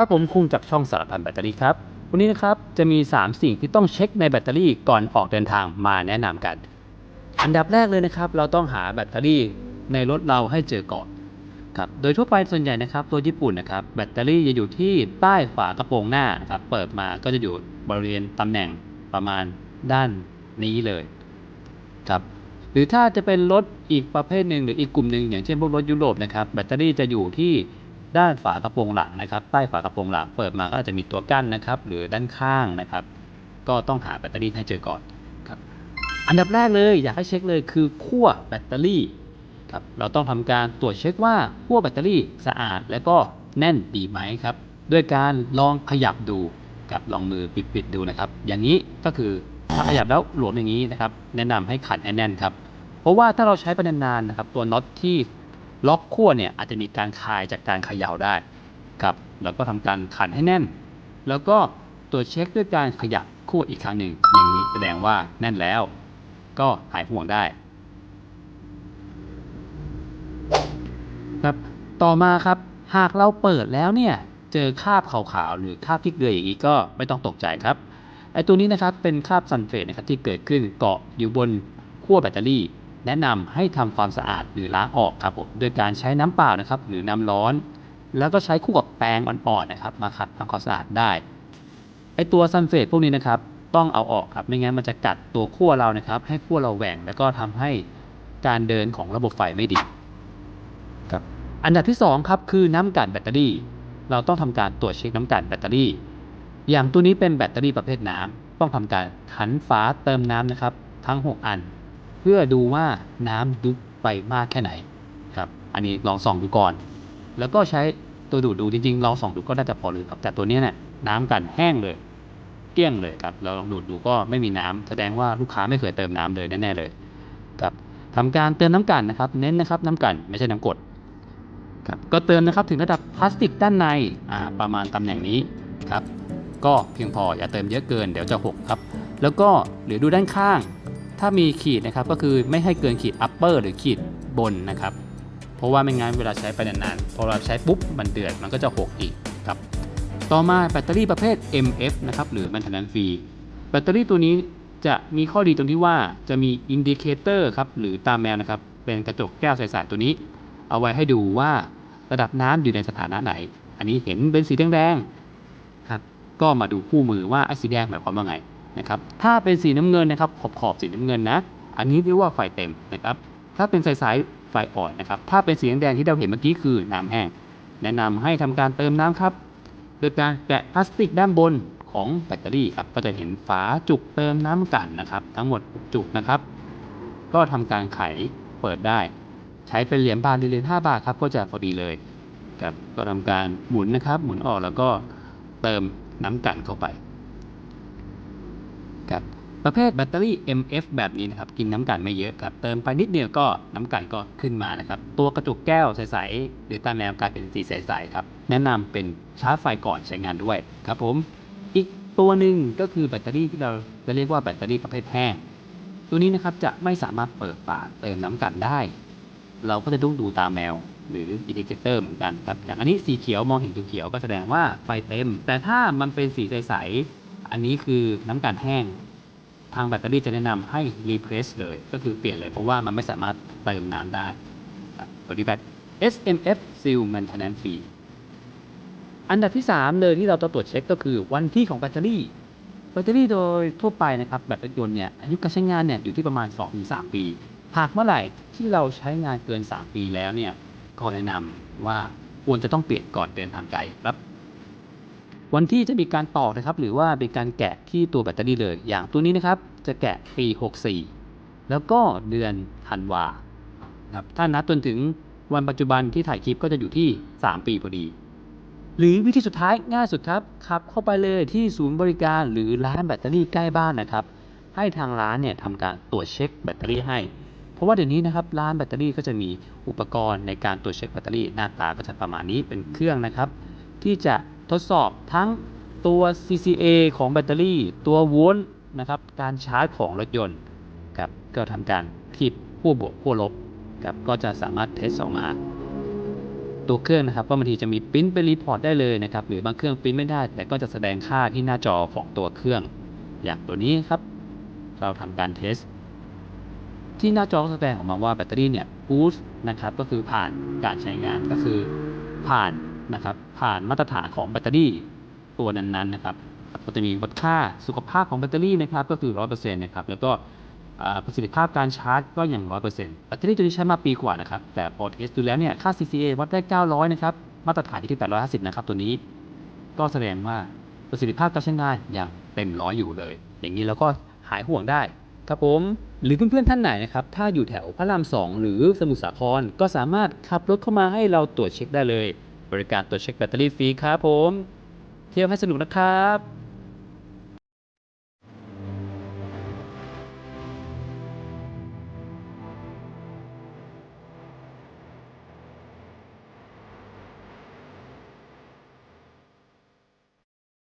ครับผมคุงจากช่องสารพันแบตเตอรี่ครับ วันนี้นะครับจะมี 3 สิ่งที่ต้องเช็คในแบตเตอรี่ก่อนออกเดินทางมาแนะนำกัน อันดับแรกเลยนะครับ เราต้องหาแบตเตอรี่ในรถเราให้เจอก่อนครับโดยทั่วไปส่วนใหญ่นะครับตัวญี่ปุ่นนะครับแบตเตอรี่จะอยู่ที่ใต้ฝากระโปรงหน้าครับเปิดมาก็จะอยู่บริเวณตำแหน่งประมาณด้านนี้เลยครับหรือถ้าจะเป็นรถอีกประเภทหนึ่งหรืออีกกลุ่มหนึ่งอย่างเช่นพวกรถยุโรปนะครับแบตเตอรี่จะอยู่ที่ ด้านฝากระโปรงหลังนะครับ ใต้ฝากระโปรงหลังเปิดมาก็อาจจะมีตัวกั้นนะครับ หรือด้านข้างนะครับ ก็ต้องหาแบตเตอรี่ให้เจอก่อนครับ อันดับแรกเลยอยากให้เช็คเลยคือขั้วแบตเตอรี่ครับเราต้องทำการตรวจเช็คว่าขั้วแบตเตอรี่สะอาด และก็แน่นดีไหมครับ ด้วยการลองขยับดูกับลองมือปิดๆดูนะครับ อย่างนี้ก็คือถ้าขยับแล้วหลวมอย่างนี้นะครับ แนะนำให้ขันให้แน่นครับ เพราะว่าถ้าเราใช้ไปนานๆนะครับ ตัวน็อตที่ ล็อกขั้วเนี่ยอาจจะมีการคลายจากการเขย่าได้ครับแล้วก็ทำการขันให้แน่น แล้วก็ตรวจเช็คด้วยการขยับขั้วอีกครั้งหนึ่งอย่างนี้แสดงว่าแน่นแล้ว ก็หายห่วงได้ครับต่อมาครับหากเราเปิดแล้วเนี่ยเจอคราบขาวๆหรือคราบที่เกลืออย่างนี้ก็ไม่ต้องตกใจครับไอตัวนี้นะครับเป็นคราบซัลเฟตนะครับที่เกิดขึ้นเกาะอยู่บนขั้วแบตเตอรี่ แนะนำให้ทำความสะอาดหรือล้างออกครับผมโดยการใช้น้ำเปล่านะครับ หรือน้ำร้อน แล้วก็ใช้คู่กับแปรงอ่อนๆนะครับ มาขัดทำความสะอาดได้ไอตัวซัลเฟตพวกนี้นะครับ ต้องเอาออกครับไม่งั้นมันจะกัดตัวขั้วเรานะครับ ให้ขั้วเราแหว่งแล้วก็ทำให้การเดินของระบบไฟไม่ดีครับอันดับที่สองครับคือน้ำกันแบตเตอรี่ เราต้องทำการตรวจเช็คน้ำกันแบตเตอรี่ อย่างตัวนี้เป็นแบตเตอรี่ประเภทน้ำต้องทำการขันฝาเติมน้ำนะครับ ทั้ง 6 อันเพื่อดูว่าน้ำลึกไปมากแค่ไหนครับอันนี้ลองส่องดูก่อน แล้วก็ใช้ตัวดูดดูจริงๆลองส่องดูก็น่าจะพอเลยครับ แต่ตัวเนี้ยเนี่ยน้ำกันแห้งเลย เกลี้ยงเลยครับเราลองดูดดูก็ไม่มีน้ำแสดงว่าลูกค้าไม่เคยเติมน้ำเลยแน่ๆเลยครับทำการเติมน้ำกันนะครับ เน้นนะครับน้ำกันไม่ใช่น้ำกรดครับก็เติมนะครับถึงระดับพลาสติกด้านในอ่าประมาณตำแหน่งนี้ครับก็เพียงพออย่าเติมเยอะเกินเดี๋ยวจะหกครับ แล้วก็หรือดูด้านข้าง ถ้ามีขีดนะครับก็คือไม่ให้เกินขีด upper หรือขีดบนนะครับ เพราะว่าไม่งั้นเวลาใช้ไปนานๆพอเราใช้ปุ๊บมันเดือดมันก็จะหกอีกครับต่อมาแบตเตอรี่ประเภท MF นะครับหรือ maintenance free แบตเตอรี่ตัวนี้จะมีข้อดีตรงที่ว่าจะมีอินดิเคเตอร์ครับหรือตามแมวนะครับเป็นกระจกแก้วใสๆตัวนี้ เอาไว้ให้ดูว่าระดับน้ำอยู่ในสถานะไหน อันนี้เห็นเป็นสีแดงๆครับก็มาดูคู่มือว่าไอ้สีแดงหมายความว่าไง นะครับถ้าเป็นสีน้ำเงินนะครับขอบขอบๆสีน้ำเงินนะอันนี้เรียกว่าไฟเต็มนะครับถ้าเป็นสายๆไฟอ่อนนะครับถ้าเป็นสีแดงๆที่เราเห็นเมื่อกี้คือน้ำแห้งแนะนำให้ทำการเติมน้ำครับโดยการแกะพลาสติกด้านบนของแบตเตอรี่ครับก็จะเห็นฝาจุกเติมน้ำกันนะครับ ทั้งหมดจุกนะครับ ก็ทำการไขเปิดได้ ใช้เป็นเหรียญบาทหรือเหรียญ5บาทครับก็จะพอดีเลยครับก็ทำการหมุนนะครับ หมุนออกแล้วก็เติมน้ำกันเข้าไป ครับประเภทแบตเตอรี่ MF แบบนี้นะครับกินน้ำกันไม่เยอะครับเติมไปนิดเดียวก็น้ำกันก็ขึ้นมานะครับตัวกระจุกแก้วใสๆหรือตาแมวกลายเป็นสีใสๆครับแนะนำเป็นชาร์จไฟก่อนใช้งานด้วยครับผมอีกตัวหนึ่งก็คือแบตเตอรี่ที่เราจะเรียกว่าแบตเตอรี่ประเภทแห้งตัวนี้นะครับจะไม่สามารถเปิดฝาเติมน้ำกันได้ เราก็จะต้องดูตามแมวหรืออินดิเคเตอร์เหมือนกันครับอย่างอันนี้สีเขียวมองเห็นเขียวก็แสดงว่าไฟเต็ม แต่ถ้ามันเป็นสีใสๆ อันนี้คือน้ำกันแห้งทางแบตเตอรี่จะแนะนำให้ replace เลย ก็คือเปลี่ยนเลย เพราะว่ามันไม่สามารถเติมน้ำได้ครับตัวนี้แบต SMF Seal Maintenance Free อันดับที่ 3 เลยที่เราต้องตรวจเช็คก็คือวันที่ของแบตเตอรี่ แบตเตอรี่โดยทั่วไปนะครับแบตรถยนต์เนี่ยอายุการใช้งานเนี่ยอยู่ที่ประมาณ 2-3 ปี หากเมื่อไหร่ที่เราใช้งานเกิน 3 ปีแล้วเนี่ยก็แนะนำว่าควรจะต้องเปลี่ยนก่อนเดินทางไกลรับ วันที่จะมีการต่อนะครับ หรือว่าเป็นการแกะที่ตัวแบตเตอรี่เลย อย่างตัวนี้นะครับ จะแกะปี 64 แล้วก็เดือนธันวาครับถ้านับจนถึงวันปัจจุบันที่ถ่ายคลิปก็จะอยู่ที่ 3 ปีพอดี หรือวิธีสุดท้ายง่ายสุดครับขับเข้าไปเลยที่ศูนย์บริการหรือร้านแบตเตอรี่ใกล้บ้านนะครับ ให้ทางร้านเนี่ยทำการตรวจเช็คแบตเตอรี่ให้ เพราะว่าเดี๋ยวนี้นะครับร้านแบตเตอรี่ก็จะมีอุปกรณ์ในการตรวจเช็คแบตเตอรี่หน้าตาก็จะประมาณนี้เป็นเครื่องนะครับ ที่จะ ทดสอบทั้งตัว CCA ของแบตเตอรี่ ตัวโวลต์นะครับ การชาร์จของรถยนต์ครับก็ทำการคีบขั้วบวกขั้วลบครับก็จะสามารถเทสออกมา ตัวเครื่องนะครับว่าบางทีจะมีปริ้นไปรีพอร์ตได้เลยนะครับ หรือบางเครื่องปริ้นไม่ได้ แต่ก็จะแสดงค่าที่หน้าจอของตัวเครื่อง อย่างตัวนี้ครับ เราทำการเทสที่หน้าจอแสดงออกมาว่าแบตเตอรี่เนี่ยบูสต์นะครับ ก็คือผ่านการใช้งานก็คือผ่าน นะครับผ่านมาตรฐานของแบตเตอรี่ตัวนั้นๆนะครับก็จะมีวัดค่าสุขภาพของแบตเตอรี่นะครับก็คือ 100%นะครับแล้วก็ประสิทธิภาพการชาร์จก็อย่าง 100%แบตเตอรี่ตัวนี้ใช้มาปีกว่านะครับแต่พอเทสดูแล้วเนี่ยค่า CCA วัดได้ 900 นะครับมาตรฐานที่850 นะครับตัวนี้ ก็แสดงว่าประสิทธิภาพการใช้งานอย่างเต็มร้อยอยู่เลย อย่างนี้แล้วก็หายห่วงได้ครับผมหรือเพื่อนๆท่านไหนนะครับ ถ้าอยู่แถวพระรามสองหรือสมุทรสาครก็สามารถขับรถเข้ามาให้เราตรวจเช็คได้เลย บริการตรวจเช็คแบตเตอรี่ฟรีครับผม เที่ยวให้สนุกนะครับ